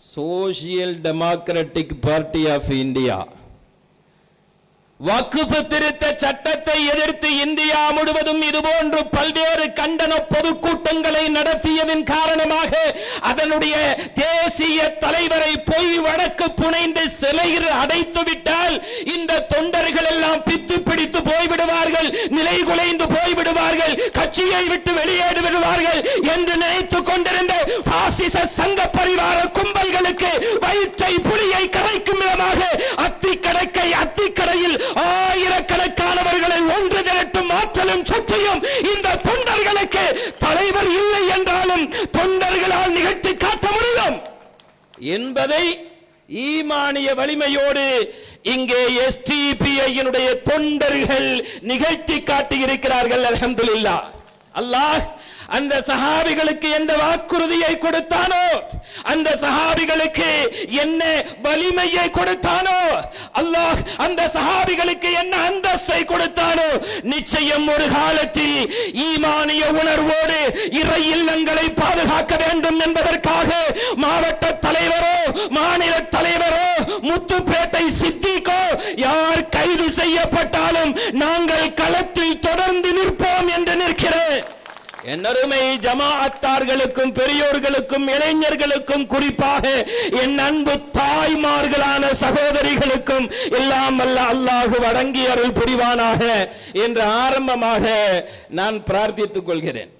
Social democratic party of India வக்குப்பு திருத்த சட்டத்தை எதிர்த்து இந்தியா முழுவதும் இதுபோன்று பல்வேறு கண்டன பொதுக்கூட்டங்களை நடத்தியதன் காரணமாக அதனுடைய தேசிய தலைவரை பொய் வழக்கு புனைந்து சிலையில் அடைத்து விட்டால் இந்த தொண்டர்கள் எல்லாம் பித்து பிடித்து போய்விடுவார்கள் நிலை குலைந்து போய்விடுவார்கள் கட்சியை விட்டு வெளியேறி விடுவார்கள் என்று நினைத்துக் கொண்டிருந்த பாசிச சங்க பரிவார கடைக்கு வயிற்றை புலியை கரைக்கும் விதமாக அத்தி கடைக்கை அத்தி கடையில் ஆயிரக்கணக்கானவர்களை ஒன்று திரட்டும் ஆற்றலும் சக்தியும் இந்த தொண்டர்களுக்கு தலைவர் இல்லை என்றாலும் தொண்டர்களால் நிகழ்த்தி காட்ட முடியும். என்பதை ஈமானிய வலிமையோடு இங்கே எஸ்டிபிஐயினுடைய தொண்டர்கள் நிகழ்த்தி காட்டியிருக்கிறார்கள் அலமதுல்லா அல்லாஹ் அந்த சஹாபிகளுக்கு எந்த வாக்குறுதியை கொடுத்தானோ அந்த சஹாபிகளுக்கு என்ன வலிமையை கொடுத்தானோ அல்லாஹ் அந்த சஹாபிகளுக்கு என்ன அந்தஸ்தை கொடுத்தானோ நிச்சயம் ஒரு காலத்தில் ஈமானிய உணர்வோடு இறை இல்லங்களை பாதுகாக்க வேண்டும் என்பதற்காக மாவட்ட தலைவரோ மாநில தலைவரோ முத்துப்பேட்டை சித்திக்கோ யார் கைது செய்யப்பட்டாலும் நாங்கள் களத்தில் தொடர்ந்து என்னருமை ஜமாஅத்தார்களுக்கும் பெரியோர்களுக்கும் இளைஞர்களுக்கும் குறிப்பாக என் அன்பு தாய்மார்களான சகோதரிகளுக்கும் எல்லாம் வல்ல அல்லாஹு வழங்கி அருள் புரிவானாக என்று ஆரம்பமாக நான் பிரார்த்தித்துக் கொள்கிறேன்.